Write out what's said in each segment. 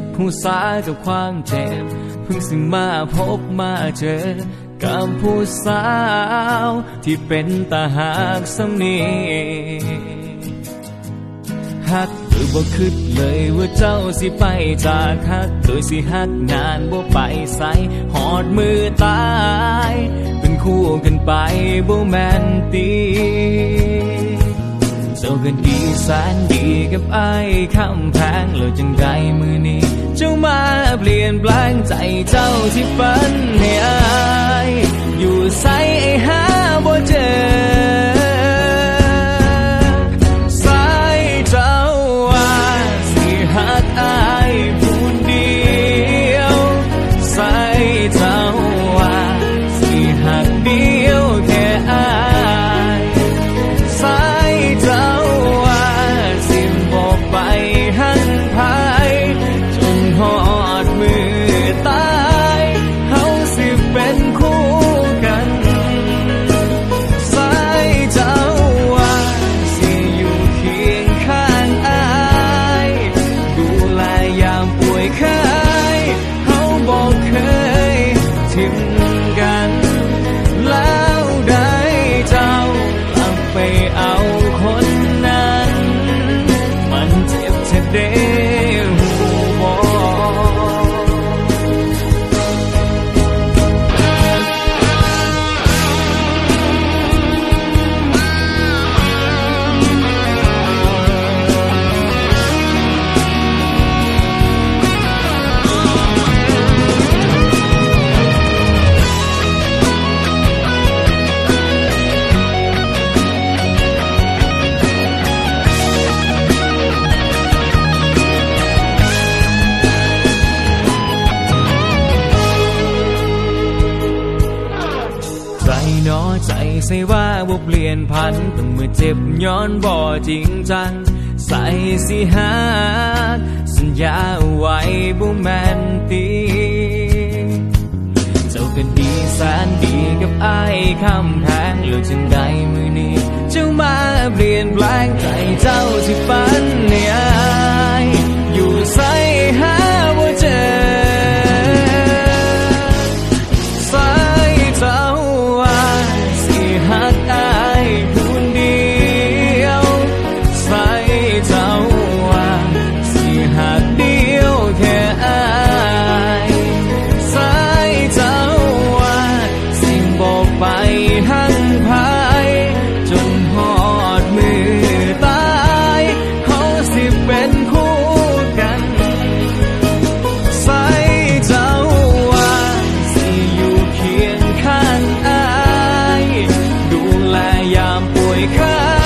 ดผู้สากับความเจ็บเพิ่งสิมาพบมาเจอกับผู้สาวที่เป็นตาหากสำนีฮักหรือบ่คิดเลยว่าเจ้าสิไปจากฮักโดยสิฮักนานบ่ไปใส่หอดมือตาย เป็นคู่กันไปบ่แมนตี จ้าก็ดีแสนดีกับไอ้คำแพงเลยจังไดมือนี้ เจ้ามาเปลี่ยนแปลงใจเจ้าที่ฝันให้อายอยู่ใสไอ้หา ใจหนอใจใส่ว่าบ่เปลี่ยนพันต้องเมื่อเจ็บย้อนบ่จริงจัง ใส่สิหาสัญญาไว้บ่แม่นตีเจ้าก็ดีแสนดีกับไอ้คำแพงแล้วจังใดมือนี้เจ้ามาเปลี่ยนแปลงใจเจ้าที่ เป็นคู่กันสายเจ้าว่าสิอยู่เคียงข้างอาย ดูแลยามป่วยไข้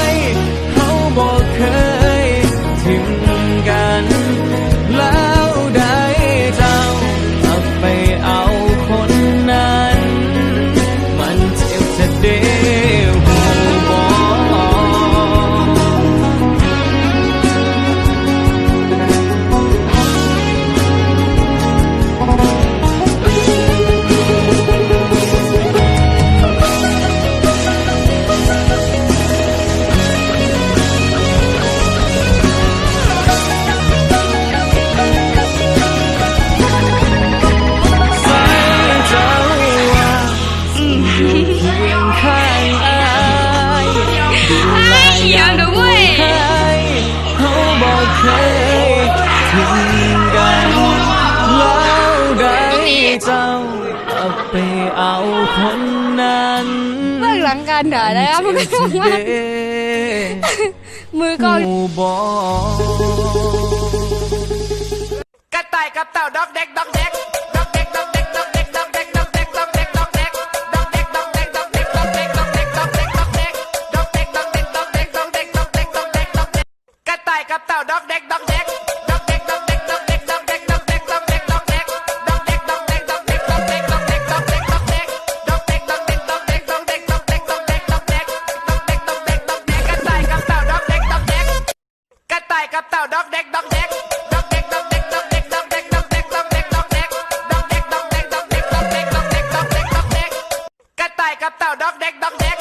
เจ้ากลับไปเอาคนนั้นเบื้องหลังการด่านะครับมันก็เจ็บว่าเด้มือกองหมู่บอ กระต่ายกับเต่าดอกเด็กดอกเด็ก กับเต่าด็อกแดกด็อกแดกด็อกเดกด็อกแดกด็อกแดกด็อกแดกด็อกแดกด็อกแดกด็อกแดกด็อกแดกด็อกแดกด็อกแดกด็อกแดกด็อกแดกด็อกแดกกระต่ายกับเต่าด็อกเดกด็อกแดก